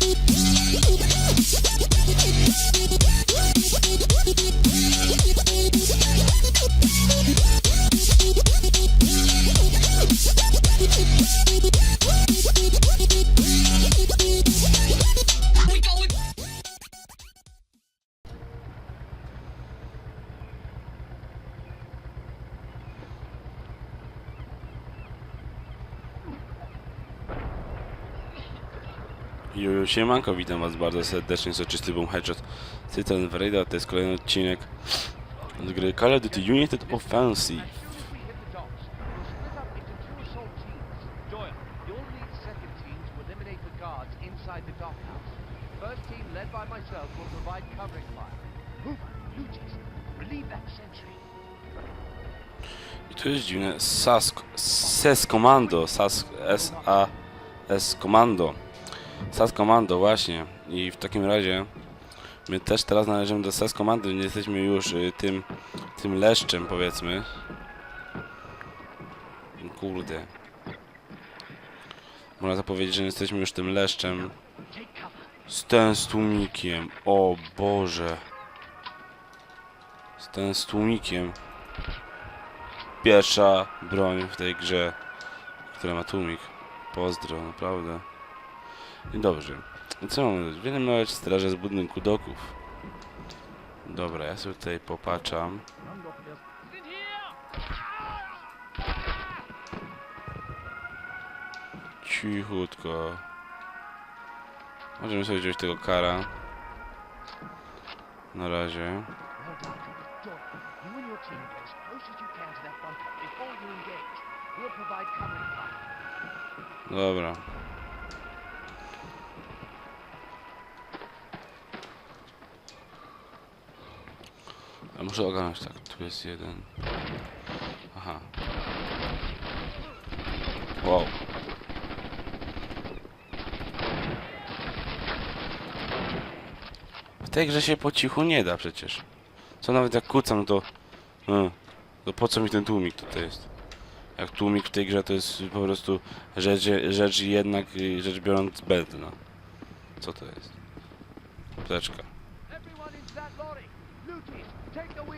Thank you. Siemanko, witam was bardzo serdecznie, soczysty Boom Headshot. Cytan Wrejda, to jest kolejny odcinek z gry Call of Duty United Offensive. I tu jest dziwne, SAS, SES Commando, SAS, S-A-S Commando. SAS Commando, właśnie. I w takim razie my też teraz należymy do SAS Commando, nie jesteśmy już y, tym, tym leszczem, powiedzmy. Kurde. Można zapowiedzieć, że nie jesteśmy już tym leszczem. Z ten z tłumikiem. O Boże. Z ten z tłumikiem. Pierwsza broń w tej grze, która ma tłumik. Pozdro, naprawdę. Dobrze. I co mamy? Wyeliminować straże z budynku doków. Dobra, ja sobie tutaj popatrzam. Cichutko. Możemy sobie wziąć tego kara. Na razie. Well Ja muszę ogarnąć tak, tu jest jeden. Aha. Wow. W tej grze się po cichu nie da przecież. Co nawet jak kucam to... Hmm, to po co mi ten tłumik tutaj jest? Jak tłumik w tej grze to jest po prostu rzecz, rzecz jednak rzecz biorąc zbędna. Co to jest? Apteczka.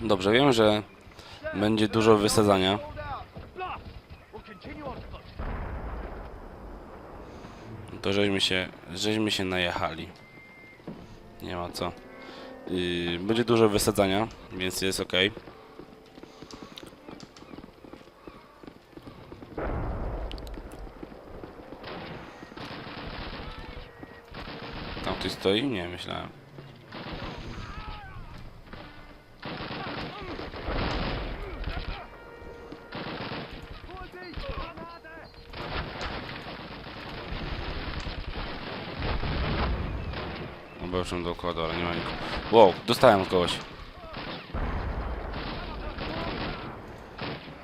Dobrze, wiem, że będzie dużo wysadzania. To żeśmy się, żeśmy się najechali. Nie ma co. Yy, będzie dużo wysadzania, więc jest ok. Tam ktoś stoi? Nie, myślałem. Obeszłem dookoła, ale nie ma nikogo. Wow, dostałem od kogoś.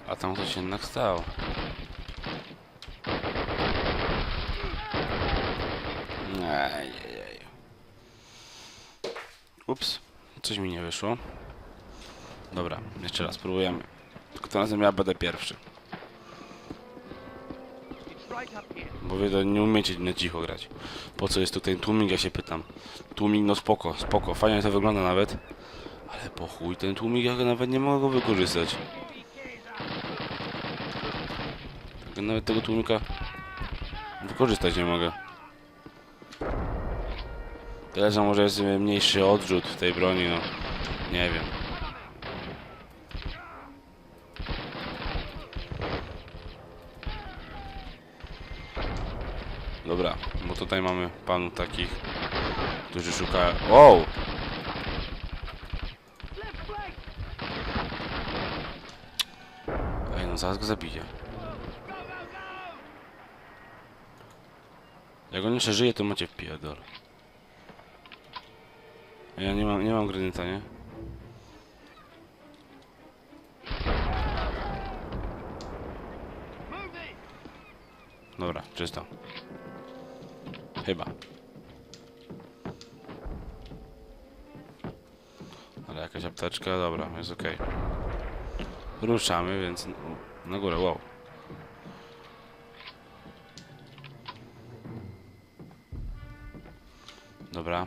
A tam ktoś jednak stał. Ejejej. Ups, coś mi nie wyszło. Dobra, jeszcze raz, próbujemy. Tylko tym razem ja będę pierwszy. Bo wy to nie umiecie na cicho grać. Po co jest tutaj tłumik, ja się pytam. Tłumik, no spoko, spoko, fajnie to wygląda nawet. Ale po chuj ten tłumik, ja nawet nie mogę go wykorzystać. Nawet tego tłumika wykorzystać nie mogę. Tyle, że może jest mniejszy odrzut w tej broni, no. Nie wiem. Dobra, bo tutaj mamy panów takich, którzy szukają... Wow! Ej, no zaraz go zabiję. Jak on jeszcze żyje, to macie pierdol. Ja nie mam, nie mam granata, nie? Dobra, czysto. Chyba. Ale jakaś apteczka, dobra, jest ok. Ruszamy, więc na górę, wow. Dobra.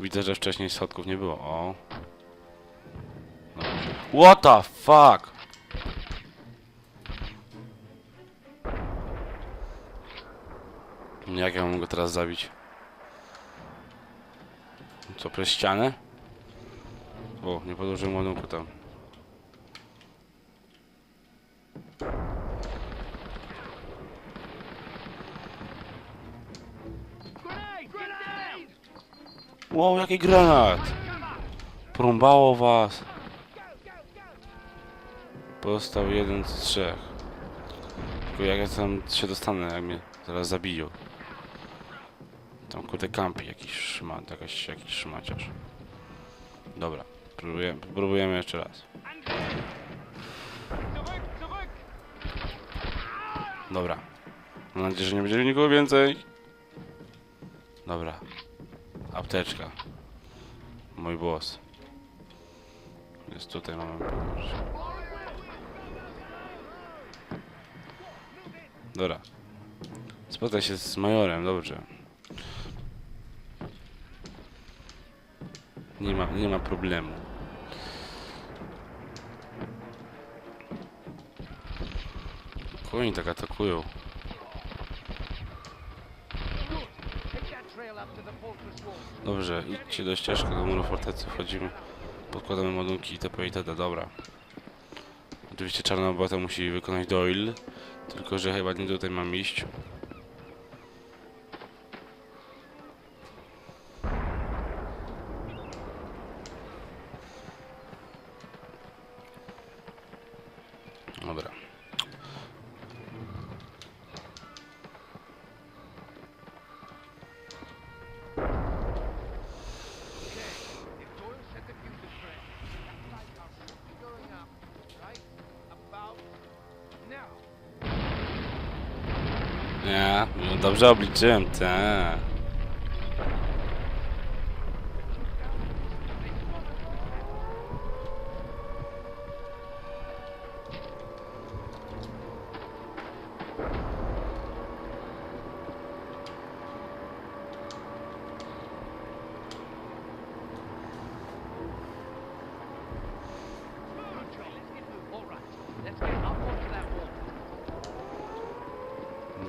Widzę, że wcześniej schodków nie było. O. What the fuck? Jak ja mam go teraz zabić? Co, przez ścianę? O, nie podłożyłem ładunku tam. Wow, jaki granat! Porąbało was. Pozostał jeden z trzech. Tylko jak ja tam się dostanę, jak mnie zaraz zabiją. Tam kurde kampi jakiś szmat, jakaś, jakiś szmaciarz. Dobra, próbujemy, próbujemy jeszcze raz. Dobra. Mam nadzieję, że nie będzie nikogo więcej. Dobra. Apteczka. Mój boss. Jest tutaj, mamy położyć. Dobra. Spotkaj się z majorem, dobrze. Nie ma, nie ma problemu. Oni tak atakują? Dobrze, idźcie do ścieżki do muru fortecy, wchodzimy, podkładamy ładunki itp. itd. Dobra. Oczywiście czarna robota musi wykonać Doyle, tylko że chyba nie tutaj mam iść. Dobrze obliczyłem, tak.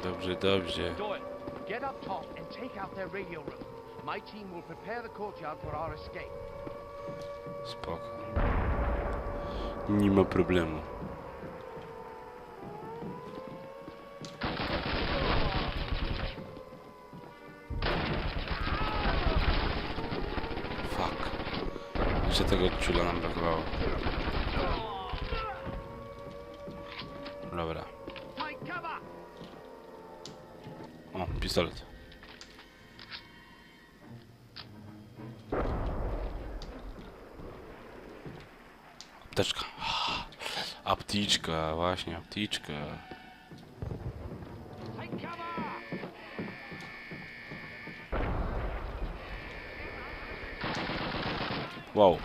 Dobrze, dobrze. Get up top and take out their radio room. My team will prepare the courtyard for our escape. Spoko. Nie ma problemu. Fuck. Jeszcze tego ciula nam brakowało. Dobra. Pistolet. Apteczka. Apticzka, właśnie, apticzka. Wow.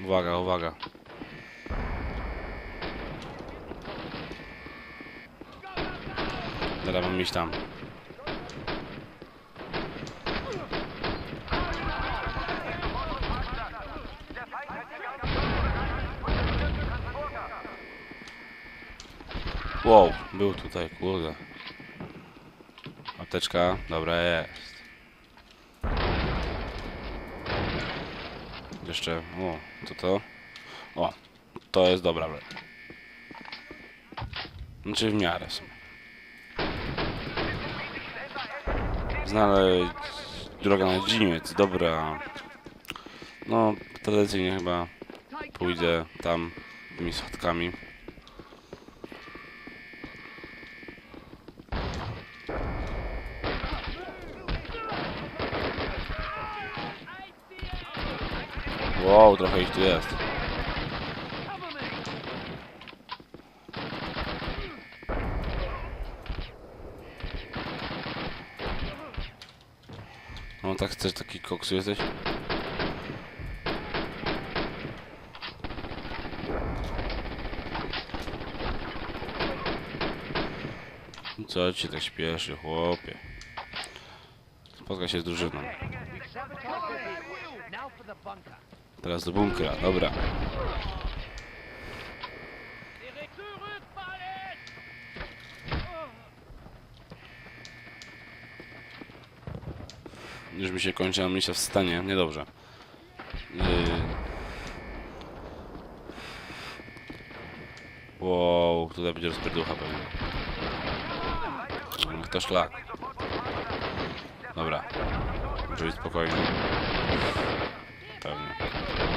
Uwaga, uwaga. Dobra, mam tam. Wow, był tutaj, kurde. Apteczka, dobra jest. Jeszcze, o, to to. O, to jest dobra broń. Znaczy w miarę w Znaleźć drogę na dzimiec, dobra. No, tradycyjnie chyba pójdę tam tymi schodkami. Wow, trochę ich tu jest. Tak chcesz taki koksu jesteś? Co ci tak śpieszy, chłopie? Spotka się z drużyną. Teraz do bunkra, dobra. Już mi się kończy misja w stanie, niedobrze. Yy... Wow, tutaj będzie rozpierducha pewnie. Mm, To szlak. Dobra. Może być spokojnie. Pewnie.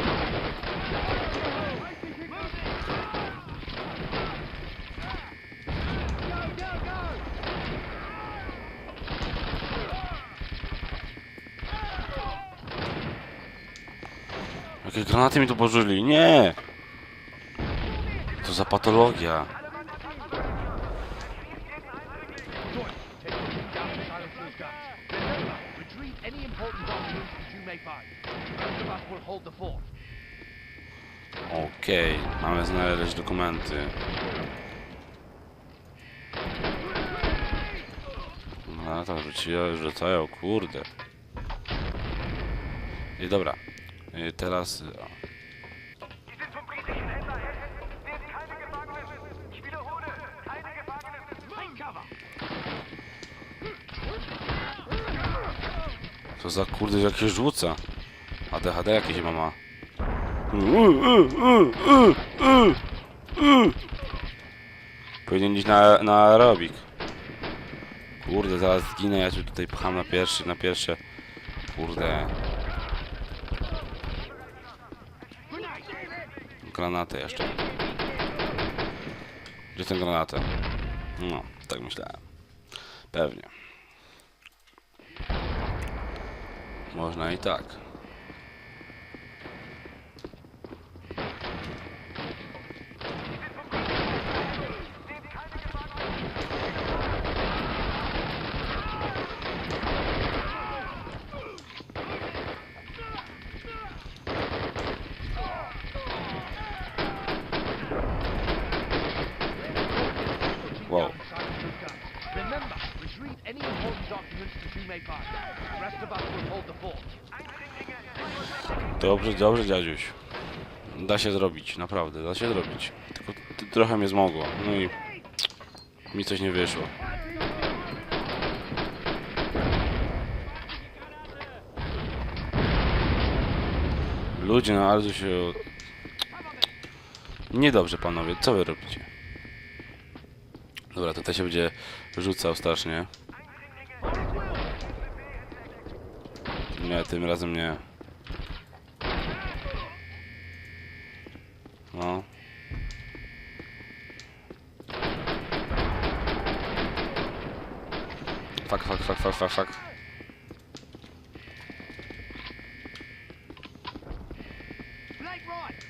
Jakie granaty mi tu pożyli? Nie! To za patologia. Okej, mamy znaleźć dokumenty. No to rzuciłem, rzucają, kurde. I dobra. I teraz... o, Die sind vom britischen Händler Hedges. Nehmen keine Gefangenen. Ich wiederhole, keine Gefangenen. Take cover! Co za kurde jakieś rzuca. ADHD jakieś chyba ma. Powinien iść na, na aerobik. Kurde, zaraz zginę, ja cię tutaj pcham na pierwszy, na pierwsze. Kurde. Granatę jeszcze. Gdzie tę granatę? No, tak myślałem. Pewnie. Można i tak. Any important documents you may find. The rest of us will hold the fort. Dobrze, dobrze, dziadziuś. Da się zrobić, naprawdę, da się zrobić. Tylko t- trochę mnie zmogło. No i mi coś nie wyszło. Ludzie na Arzu się... Niedobrze, panowie, co wy robicie? Dobra, tutaj się będzie rzucał strasznie. Nie, tym razem nie. No. Fuck, fuck, fuck, fuck, fuck, fuck. Blake right!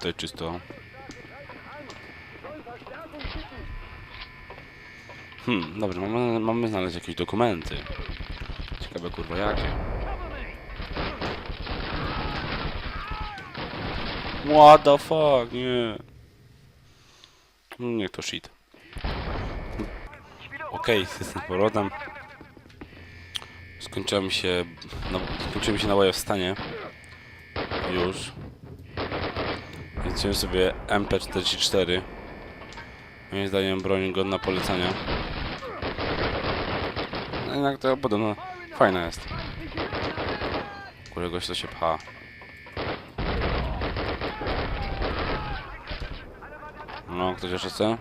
Die Hmm, dobrze, mamy, mamy znaleźć jakieś dokumenty. Ciekawe kurwa jakie. What the fuck, nie. No, Niech to shit. Okej, jestem z powrotem. Skończyłem się, no, skończyłem się na w stanie. Już. Wziąłem sobie MP44. Moim zdaniem broń godna polecenia. Jednak to podobno fajna jest. Któregoś to się pcha. No, ktoś jeszcze chce?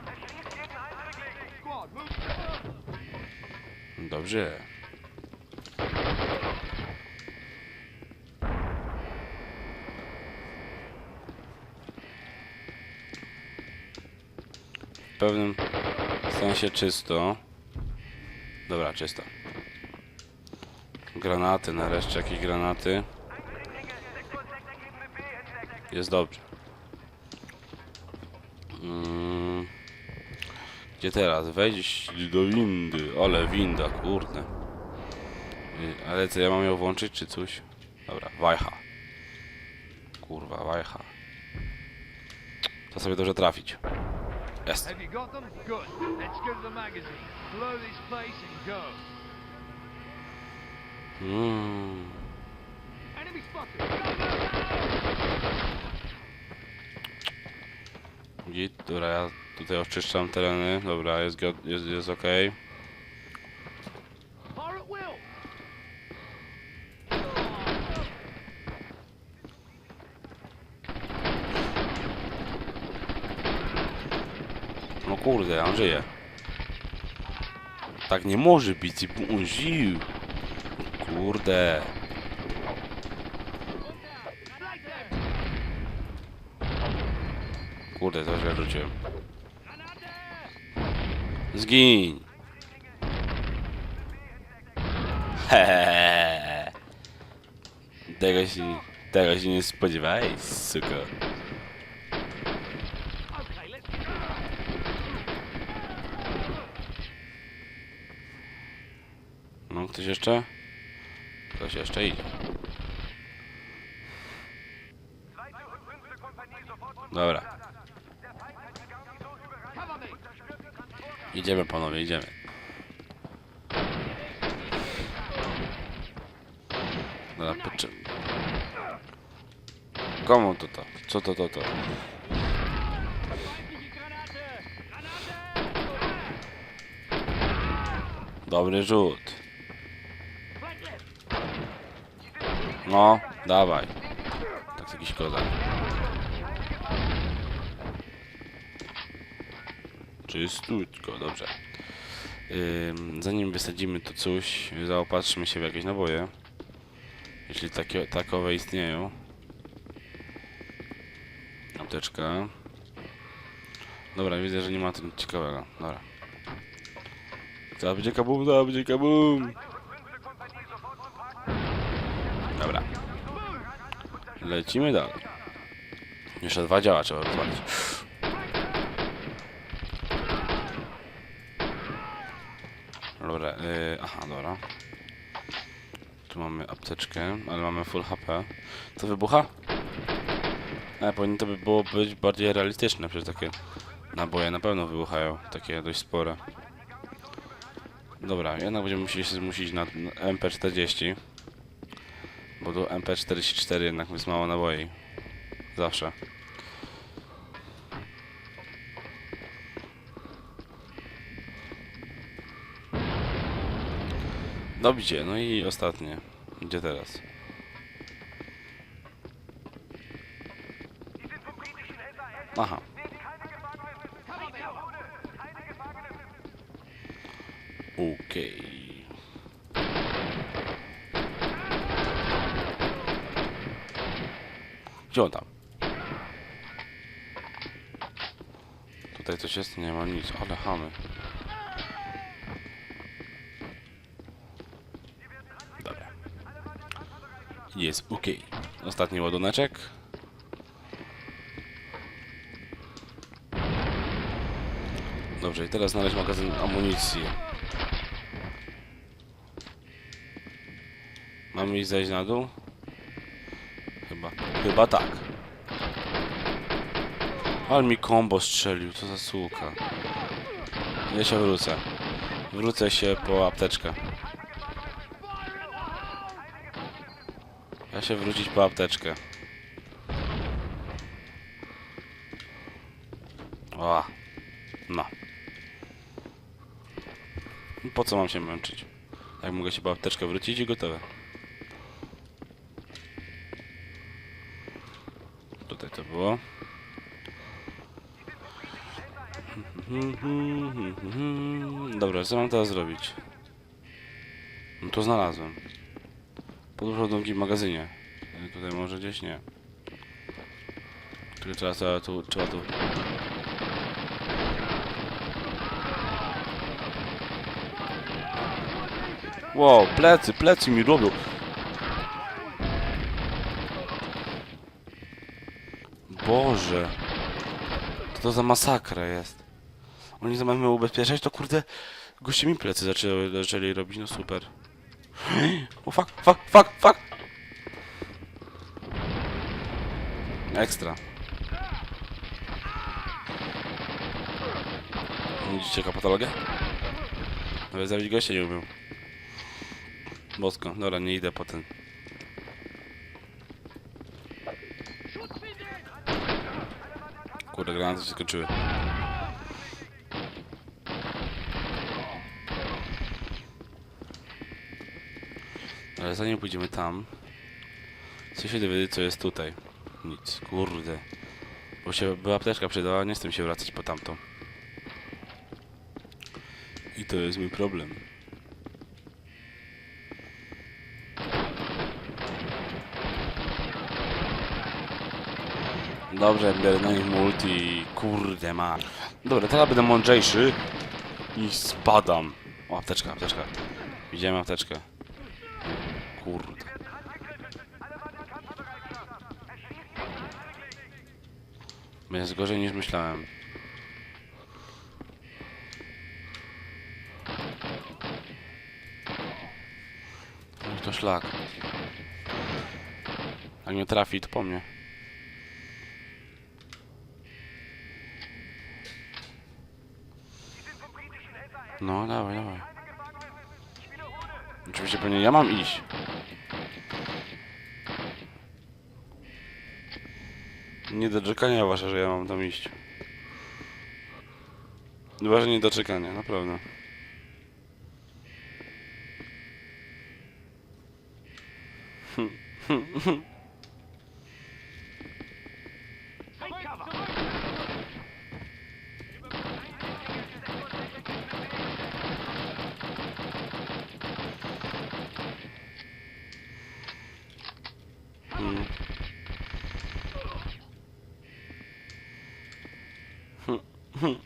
Dobrze. W pewnym sensie czysto. Dobra, czysto. Granaty, nareszcie jakieś granaty. Jest dobrze. Mm. Gdzie teraz? Wejść do windy. Ale winda, kurde. Y, Ale co, ja mam ją włączyć, czy coś? Dobra, wajcha. Kurwa, wajcha. To sobie dobrze trafić. Jest. Have you got them? Good. Let's go to the magazine. Blow this place and go. Mm. Git, dobra, ja tutaj oczyszczam tereny. Dobra, jest, jest, jest will. No kurde, on żyje. Tak nie może być, on żył. Kurde. Kurde, to źle rzuciłem. Zgiń! Hehehe. Tego się, tego się nie spodziewaj, suko. No, ktoś jeszcze? Ktoś jeszcze idzie. Dobra, idziemy panowie, idziemy. Dobra, poczy... Komu to to? Co to to to? Dobry rzut. No, dawaj. Tak jakiś kozak. Czystutko, dobrze. Zanim wysadzimy to coś, zaopatrzmy się w jakieś naboje. Jeśli takie, takowe istnieją. Apteczka. Dobra, widzę, że nie ma tu nic ciekawego. Dobra. To będzie kabum, to będzie kabum. Lecimy dalej. Jeszcze dwa działa trzeba rozwalić. Dobra, yy, aha, dobra. Tu mamy apteczkę, ale mamy full HP. To wybucha? E, powinno to by było być bardziej realistyczne, przecież takie naboje na pewno wybuchają, takie dość spore. Dobra, jednak będziemy musieli się zmusić na na MP40. Bo do MP44 jednak jest mało naboi. Zawsze. Dobrze, no i ostatnie. Gdzie teraz? Aha. Tam? Tutaj coś jest? Nie ma nic, ale chamy. Dobra. Jest okej. Ostatni ładuneczek. Dobrze, i teraz znaleźć magazyn amunicji. Mamy iść zejść na dół? Chyba. Chyba tak. Ale mi kombo strzelił, co za słuka. Ja się wrócę. Wrócę się po apteczkę. Ja się wrócić po apteczkę. O. No. Po co mam się męczyć? Jak mogę się po apteczkę wrócić i gotowe. Tutaj to było. Dobra, co mam teraz zrobić? To znalazłem. Podróż ładunki w magazynie. Y, Tutaj może gdzieś nie. Tylko trzeba, trzeba tu, trzeba tu. Wow, plecy, plecy mi robią. Boże. Co to za masakra jest? Oni zamiast mnie ubezpieczać, to kurde... Goście mi plecy zaczęli, zaczęli robić, no super. O fuck, fuck, fuck, fuck! Ekstra. Widzicie jaka patologia? Nawet zabić gościa nie umiem. Bosko, dobra, nie idę po ten. Kurde, granaty się skończyły. Ale zanim pójdziemy tam, chcę się dowiedzieć, co jest tutaj. Nic, kurde. Bo się by apteczka przydała, nie chcę się wracać po tamtą. I to jest mój problem. Dobrze, biorę na nich multi, kurde ma. Dobra, teraz będę mądrzejszy i spadam. O, apteczka, apteczka. Widziałem apteczkę. Kurde. Jest gorzej niż myślałem. No to szlak. Jak mnie trafi, to po mnie. No, dawaj, dawaj. Oczywiście pewnie ja mam iść. Nie do czekania wasze, że ja mam tam iść. Chyba, że nie do czekania, naprawdę. Take cover! Hmm. Hmm, hmm.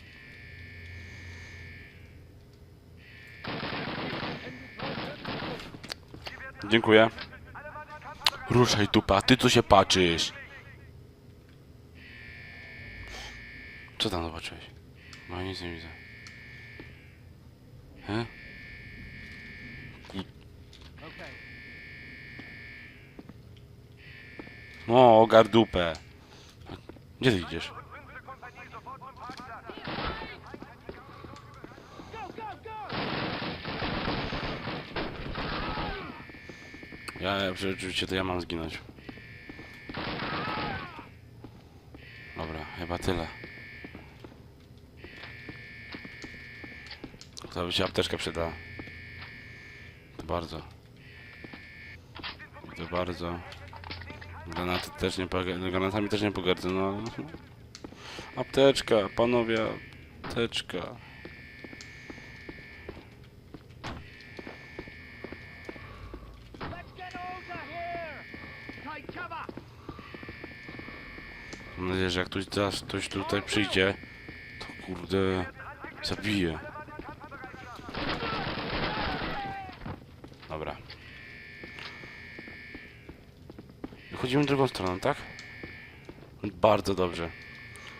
Dziękuję. Ruszaj tupa, ty co się patrzysz? Co tam zobaczyłeś? No nic nie widzę. He? No, ogar dupę. Gdzie ty idziesz? Ja rzeczywiście to ja mam zginąć. Dobra, chyba tyle. To by się apteczka przydała. To bardzo. To bardzo. Granaty też nie pogardzę. Granatami też nie pogardzę, no. Apteczka, panowie, apteczka. Let's get over here! Take cover! Mam nadzieję, że jak ktoś, zaraz ktoś tutaj przyjdzie, to kurde zabije. Dobra. Wychodzimy drugą stroną, tak? Bardzo dobrze.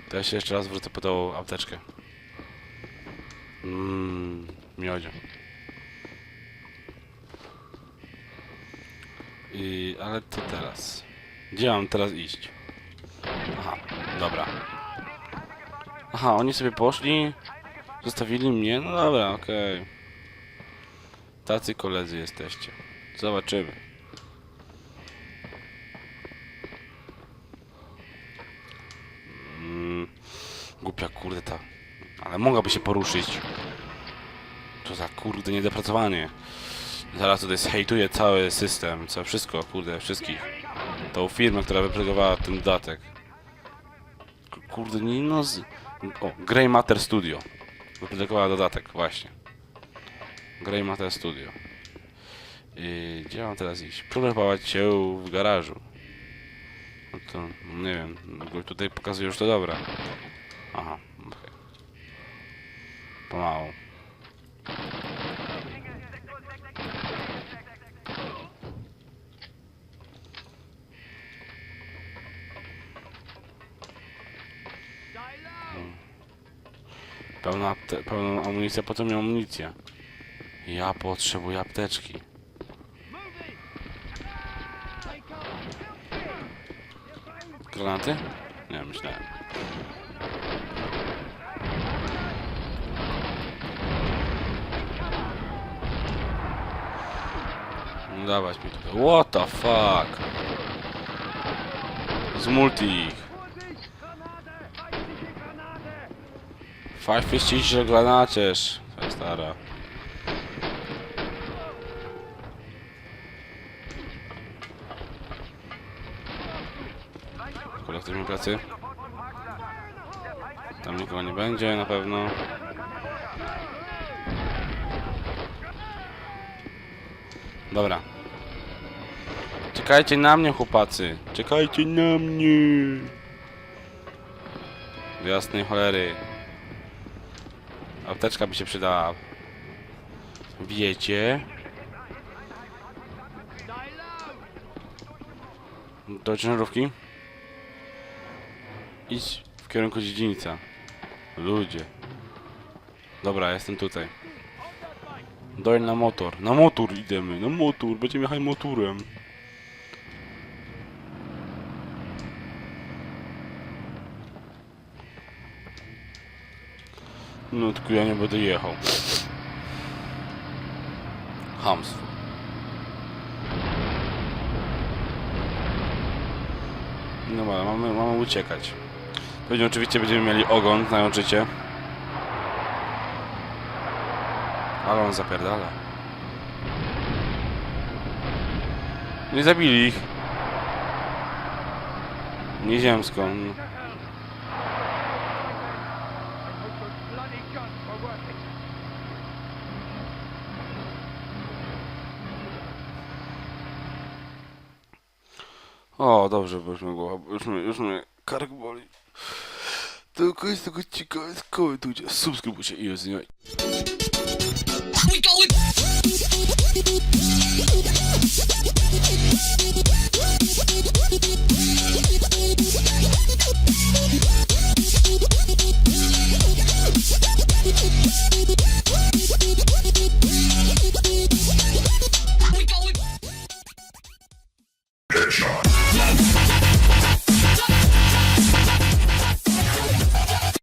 To ja się jeszcze raz wrócę po tą apteczkę. Mmm, miodzie. I, ale to teraz. Gdzie mam teraz iść? Dobra. Aha, oni sobie poszli, zostawili mnie, no dobra, okej. Tacy koledzy jesteście. Zobaczymy. Mm, głupia kurde ta. Ale mogłaby się poruszyć. To za kurde niedopracowanie. Zaraz tutaj zhejtuję cały system, całe wszystko, kurde, wszystkich. Tą firmę, która wyprodukowała ten dodatek. Kurde, nie no z... O, Grey Matter Studio. Wyprodukowała dodatek, właśnie. Grey Matter Studio. Yy, gdzie mam teraz iść? Próbować się w garażu. No to, nie wiem, tutaj pokazuje już to dobra. Aha, okej. Pomału. Pełna, pełną amunicję, po co mi amunicja? Ja potrzebuję apteczki. Granaty? Nie, myślałem. Dawać mi tutaj. What the fuck? Z multi ich. Feindliche Granatierz. Stara. Kolektywnej pracy. Tam nikogo nie będzie na pewno. Dobra. Czekajcie na mnie, chłopacy. Czekajcie na mnie. Do jasnej cholery. Apteczka by się przydała. Wiecie? Do ciężarówki? Idź w kierunku dziedzińca. Ludzie. Dobra, jestem tutaj. Doj na motor. Na motor idziemy. Na motor. Będziemy jechać motorem. No tylko ja nie będę jechał. Hamstwo. No dobra, mamy, mamy uciekać. Pewnie oczywiście będziemy mieli ogon, znając życie. Ale on zapierdala. Nie zabili ich. Nieziemską. Dobrze, bo już mnie głowa, już mnie, już mnie kark boli. Tylko jest tego ciekawe, komentujcie, subskrybujcie i jest we going.